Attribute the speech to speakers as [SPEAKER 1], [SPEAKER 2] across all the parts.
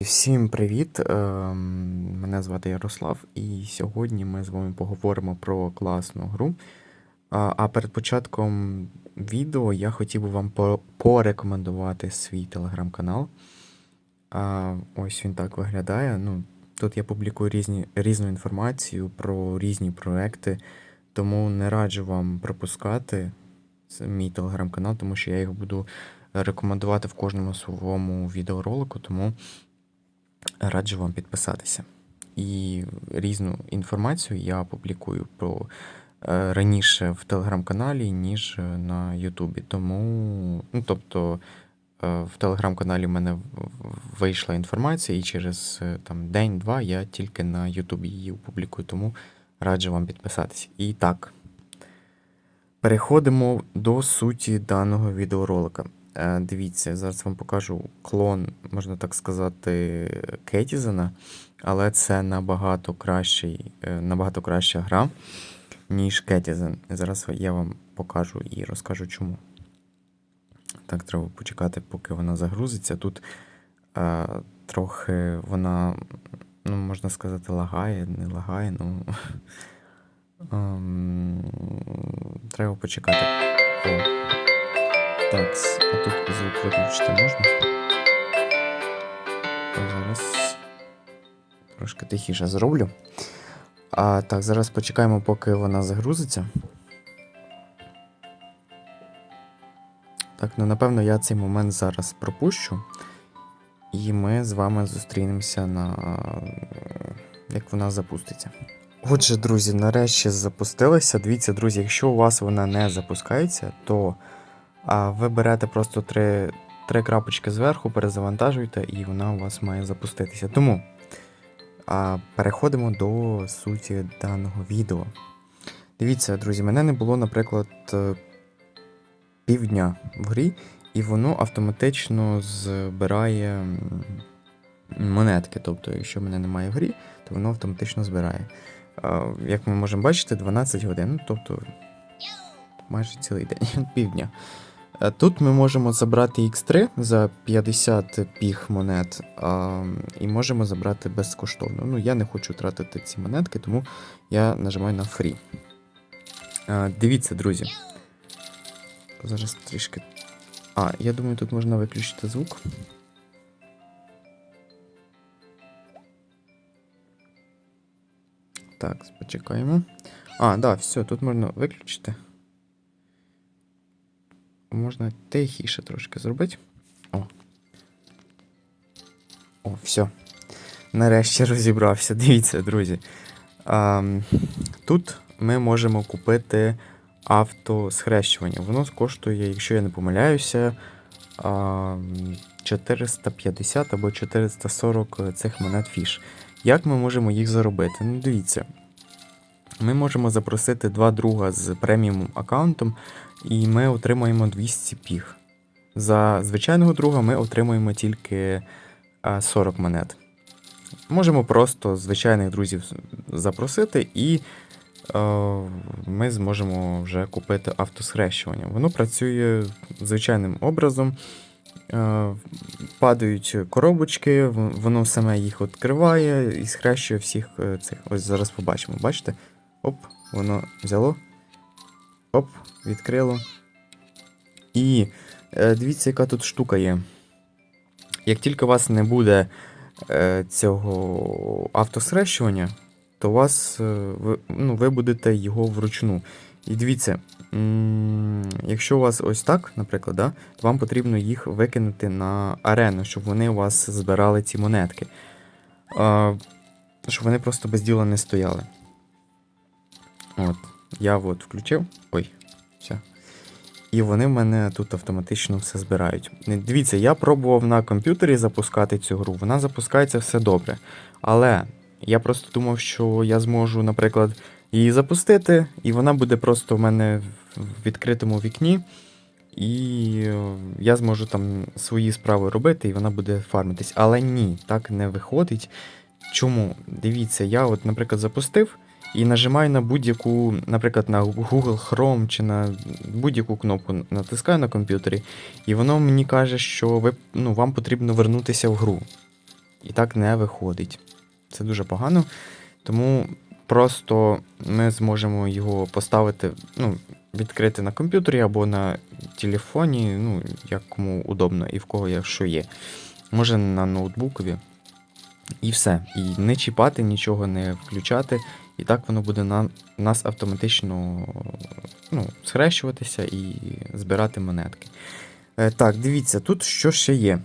[SPEAKER 1] Всім привіт! ем, Мене звати Ярослав, і сьогодні ми з вами поговоримо про класну гру. А перед початком відео я хотів би вам порекомендувати свій телеграм-канал. Ось він так виглядає. Ну, тут я публікую різні, різну інформацію про різні проекти, тому не раджу вам пропускати мій телеграм-канал, тому що я його буду рекомендувати в кожному своєму відеоролику, тому раджу вам підписатися. І різну інформацію я публікую про е, раніше в телеграм-каналі, ніж е, на Ютубі. Тому, ну, тобто, е, в телеграм-каналі в мене вийшла інформація, і через там, день-два я тільки на Ютубі її опублікую, тому раджу вам підписатися. І так, переходимо до суті даного відеоролика. Е, Дивіться, зараз вам покажу клон, можна так сказати, Кетізена, але це набагато кращий, е, набагато краща гра, ніж Кетізен. Зараз я вам покажу і розкажу чому. Так, треба почекати, поки вона загрузиться. Тут е, трохи вона, ну, можна сказати, лагає, не лагає, ну. ем, Треба почекати. Так, а тут звук виключити можна? Зараз трошки тихіше зроблю. А, так, зараз почекаємо, поки вона загрузиться. Так, ну напевно, я цей момент зараз пропущу. І ми з вами зустрінемося на як вона запуститься. Отже, друзі, нарешті запустилася. Дивіться, друзі, якщо у вас вона не запускається, то а, ви берете просто три, три крапочки зверху, перезавантажуєте, і вона у вас має запуститися. Тому а, переходимо до суті даного відео. Дивіться, друзі, мене не було, наприклад, е, півдня в грі, і воно автоматично збирає монетки. Тобто, якщо мене немає в грі, то воно автоматично збирає. Як ми можемо бачити, 12 годин, тобто майже цілий день, півдня. Е, Тут ми можемо забрати X3 за 50 піх монет а, і можемо забрати безкоштовно. Ну, я не хочу тратити ці монетки, тому я нажимаю на Free. А, Дивіться, друзі. Зараз трішки. А, я думаю, тут можна виключити звук. Так, почекаємо. А, да, все, тут можна виключити. Можна тихіше трошки зробити. О. О, все. Нарешті розібрався. Дивіться, друзі. А, тут ми можемо купити автосхрещування. Воно коштує, якщо я не помиляюся, а, 450 або 440 цих монет фіш. Як ми можемо їх заробити? Ну, дивіться. Ми можемо запросити два друга з преміум аккаунтом, і ми отримаємо 200 піг. За звичайного друга ми отримуємо тільки 40 монет. Можемо просто звичайних друзів запросити, і е, ми зможемо вже купити автосхрещування. Воно працює звичайним образом. Е, падають коробочки, воно саме їх відкриває і схрещує всіх е, цих. Ось зараз побачимо. Бачите? Оп, воно взяло. Оп, відкрило. І е, дивіться, яка тут штука є. Як тільки у вас не буде е, цього автосхрещування, то у вас, е, ви, ну, ви будете його вручну. І дивіться, якщо у вас ось так, наприклад, да, то вам потрібно їх викинути на арену, щоб вони у вас збирали ці монетки. Щоб вони просто без діла не стояли. От, я от включив. Ой, все. І вони в мене тут автоматично все збирають. Дивіться, я пробував на комп'ютері запускати цю гру, вона запускається все добре. Але я просто думав, що я зможу, наприклад, її запустити, і вона буде просто в мене в відкритому вікні. І е, я зможу там свої справи робити, і вона буде фармитись. Але ні, так не виходить. Чому? Дивіться, я, от, наприклад, запустив і нажимаю на будь-яку, наприклад, на Google Chrome чи на будь-яку кнопку натискаю на комп'ютері, і воно мені каже, що ви, ну, вам потрібно вернутися в гру. і так не виходить. Це дуже погано. Тому просто ми зможемо його поставити, ну, відкрити на комп'ютері або на телефоні, ну, як кому удобно і в кого якщо є. Може на ноутбукові. І все. І не чіпати, нічого не включати. І так воно буде на, нас автоматично ну, схрещуватися і збирати монетки. Е, так, дивіться, тут що ще є.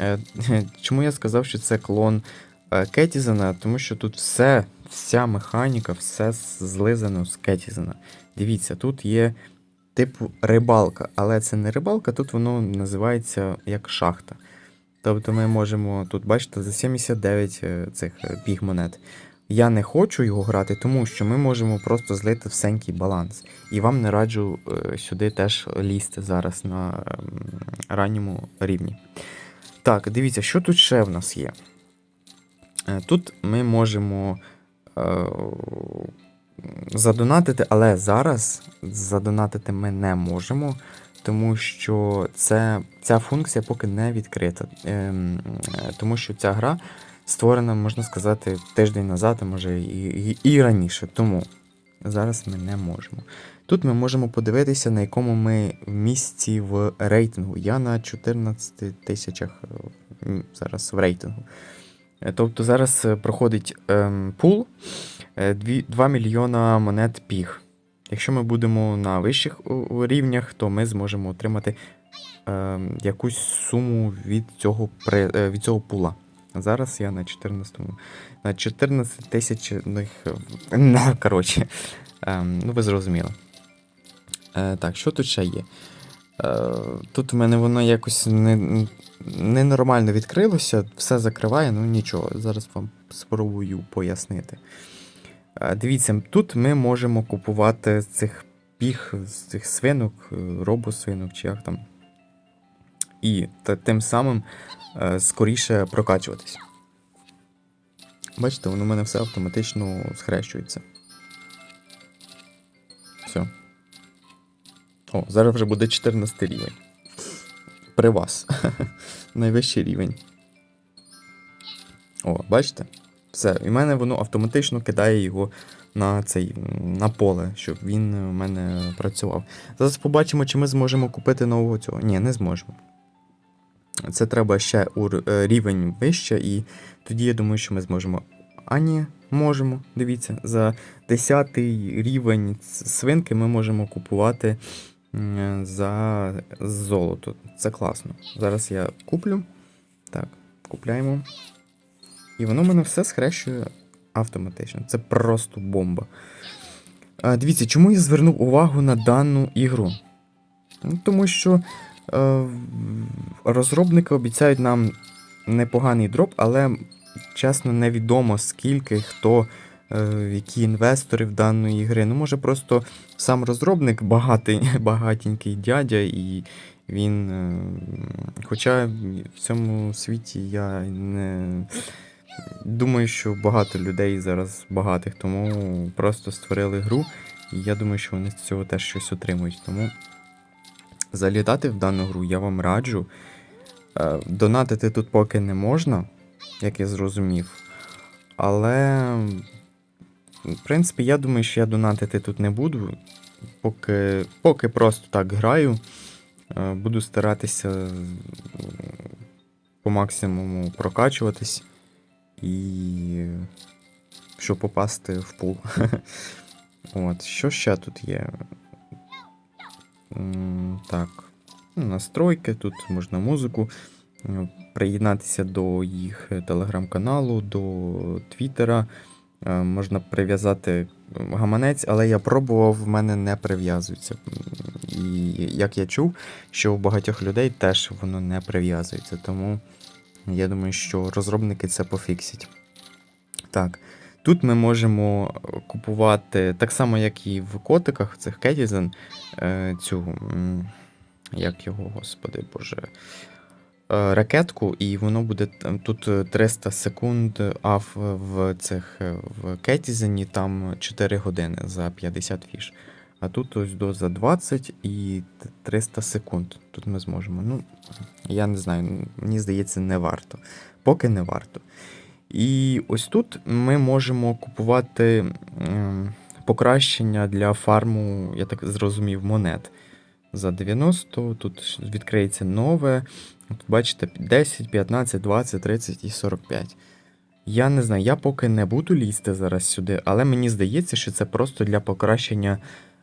[SPEAKER 1] Е, чому я сказав, що це клон е, Кетізена? Тому що тут все, вся механіка, все злизано з Кетізена. Дивіться, тут є типу рибалка, але це не рибалка, тут воно називається як шахта. Тобто ми можемо тут, бачите, за 79 е, цих е, монет. Я не хочу його грати, тому що ми можемо просто злити всенький баланс. І вам не раджу е, сюди теж лізти зараз на ранньому рівні. Так, дивіться, що тут ще в нас є. Е, Тут ми можемо е, задонатити, але зараз задонатити ми не можемо, тому що це, ця функція поки не відкрита. Ем, е, тому що ця гра створена, можна сказати, тиждень назад, а може і, і, і раніше. Тому зараз ми не можемо. Тут ми можемо подивитися, на якому ми місці в рейтингу. Я на 14 тисячах е, зараз в рейтингу. Е, Тобто зараз е, проходить ем, пул е, 2 мільйона монет піг. Якщо ми будемо на вищих рівнях, то ми зможемо отримати ем, якусь суму від цього, від цього пула. Зараз я на 14 на 14 тисячних. е, Коротше, ем, ну ви зрозуміли. Е, так, що тут ще є? Е, тут в мене воно якось не, ненормально відкрилося, все закриває, ну нічого. Зараз вам спробую пояснити. Е, Дивіться, тут ми можемо купувати цих піг, з цих свинок, робосвинок чи як там. І тим самим е, скоріше прокачуватись. Бачите, воно в мене все автоматично схрещується. Все. О, зараз вже буде 14 рівень. При вас. Найвищий рівень. О, бачите? Все. І в мене воно автоматично кидає його на цей на поле, щоб він у мене працював. Зараз побачимо, чи ми зможемо купити нового цього. Ні, не зможемо. Це треба ще ур- е, рівень вище, і тоді я думаю, що ми зможемо. А ні, можемо. Дивіться, за 10 рівень свинки ми можемо купувати за золото. Це класно. Зараз я куплю. Так, купляємо. І воно мене все схрещує автоматично. Це просто бомба. Дивіться, чому я звернув увагу на дану ігру? Тому що розробники обіцяють нам непоганий дроп, але чесно невідомо скільки, хто, е, які інвестори в даної ігри. Ну, може, просто сам розробник багатий, багатенький дядя, і він. Е, хоча в цьому світі я не. Думаю, що багато людей зараз багатих, тому просто створили гру, і я думаю, що вони з цього теж щось отримують. Тому залітати в дану гру я вам раджу. Е, Донатити тут поки не можна, як я зрозумів. Але, в принципі, я думаю, що я донатити тут не буду. Поки, поки просто так граю. Е, Буду старатися по максимуму прокачуватись. І щоб попасти в пул. От, що ще тут є? Так. ну, Настройки, тут можна музику. е, Приєднатися до їх телеграм-каналу, до Твіттера. Е, Можна прив'язати гаманець, але я пробував, в мене не прив'язується. І як я чув, що у багатьох людей теж воно не прив'язується. Тому я думаю, що розробники це пофіксять. Так. Тут ми можемо купувати так само, як і в котиках, цих Кетізен, е, цю. Як його, господи боже. е, Ракетку, і воно буде тут е, 300 секунд, а в, цих е, в Кетізені там 4 години за 50 фіш. А тут ось до за 20 і 300 секунд. Тут ми зможемо. Ну, я не знаю, мені здається, не варто. поки не варто. І ось тут ми можемо купувати покращення для фарму, я так зрозумів, монет. За 90, тут відкриється нове. Тут бачите, 10, 15, 20, 30 і 45. Я не знаю, я поки не буду лізти зараз сюди, але мені здається, що це просто для покращення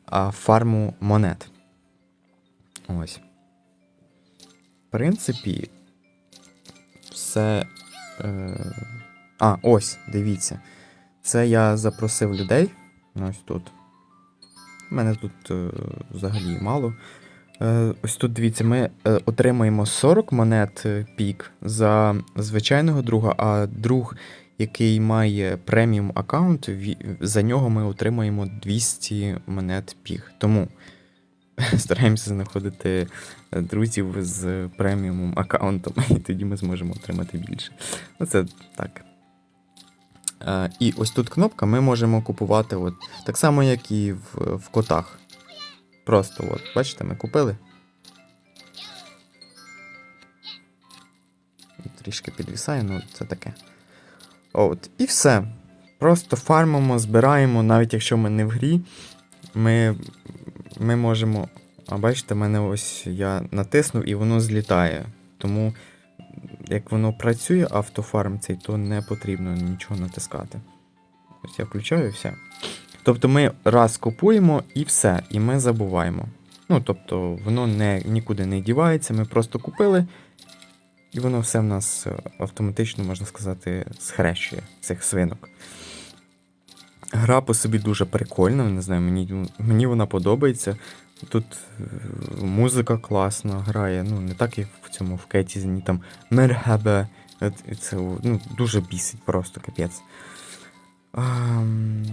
[SPEAKER 1] а, фарму монет. Ось. В принципі, все. Е... А, ось, дивіться. Це я запросив людей. Ось тут. У мене тут е, взагалі мало. Е, ось тут дивіться, ми е, отримаємо 40 монет е, пік за звичайного друга, а друг, який має преміум аккаунт, за нього ми отримаємо 200 монет пік. Тому стараємося знаходити е, друзів з преміум аккаунтом, і тоді ми зможемо отримати більше. Ну, це так. Е, І ось тут кнопка, ми можемо купувати от, так само, як і в, в котах. Просто, от, бачите, ми купили. Трішки підвісає, ну це таке. От, і все. Просто фармимо, збираємо, навіть якщо ми не в грі, ми, ми можемо. А бачите, мене ось я натиснув і воно злітає. Тому, як воно працює, автофарм цей, то не потрібно нічого натискати. Ось я включаю і все. Тобто ми раз купуємо і все, і ми забуваємо. Ну, тобто, воно не, нікуди не дівається, ми просто купили, і воно все в нас е, автоматично, можна сказати, схрещує цих свинок. Гра по собі дуже прикольна, не знаю, мені, мені вона подобається. Тут е, музика класна грає, ну, не так, як в цьому в Кетізні, там мерхабе. Це ну, дуже бісить просто капець. Ам,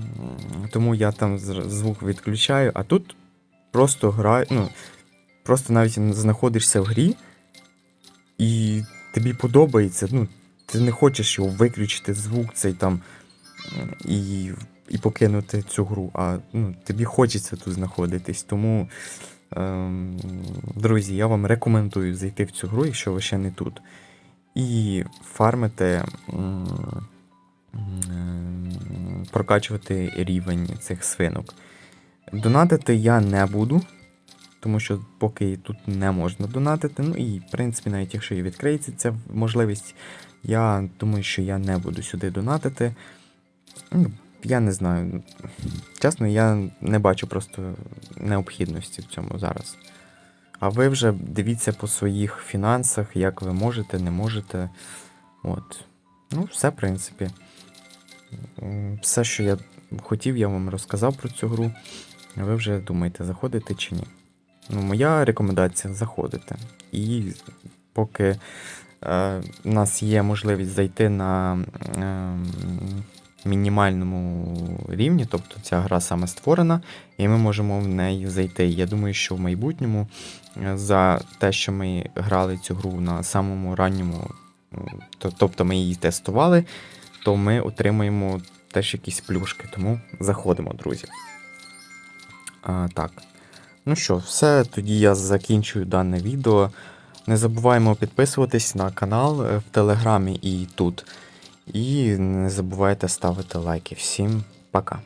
[SPEAKER 1] Тому я там звук відключаю, а тут просто граю, ну, просто навіть знаходишся в грі, і тобі подобається, ну, ти не хочеш його виключити звук цей там і, і покинути цю гру, а ну, тобі хочеться тут знаходитись. Тому, ем, друзі, я вам рекомендую зайти в цю гру, якщо ви ще не тут. І фармити. прокачувати рівень цих свинок. Донатити я не буду, тому що поки тут не можна донатити. Ну і, в принципі, навіть якщо і відкриється ця можливість, я думаю, що я не буду сюди донатити. Я не знаю. Чесно, я не бачу просто необхідності в цьому зараз. А ви вже дивіться по своїх фінансах, як ви можете, не можете. От. Ну, все, в принципі. Все, що я хотів, я вам розказав про цю гру. А ви вже думаєте, заходити чи ні. Ну, моя рекомендація заходити. І поки е, у нас є можливість зайти на е, мінімальному рівні, тобто ця гра саме створена, і ми можемо в неї зайти. Я думаю, що в майбутньому е, за те, що ми грали цю гру на самому ранньому, тобто ми її тестували, то ми отримаємо теж якісь плюшки. Тому заходимо, друзі. А, так. Ну що, все, тоді я закінчую дане відео. Не забуваємо підписуватись на канал е, в Телеграмі і тут. І не забувайте ставити лайки. Всім пока.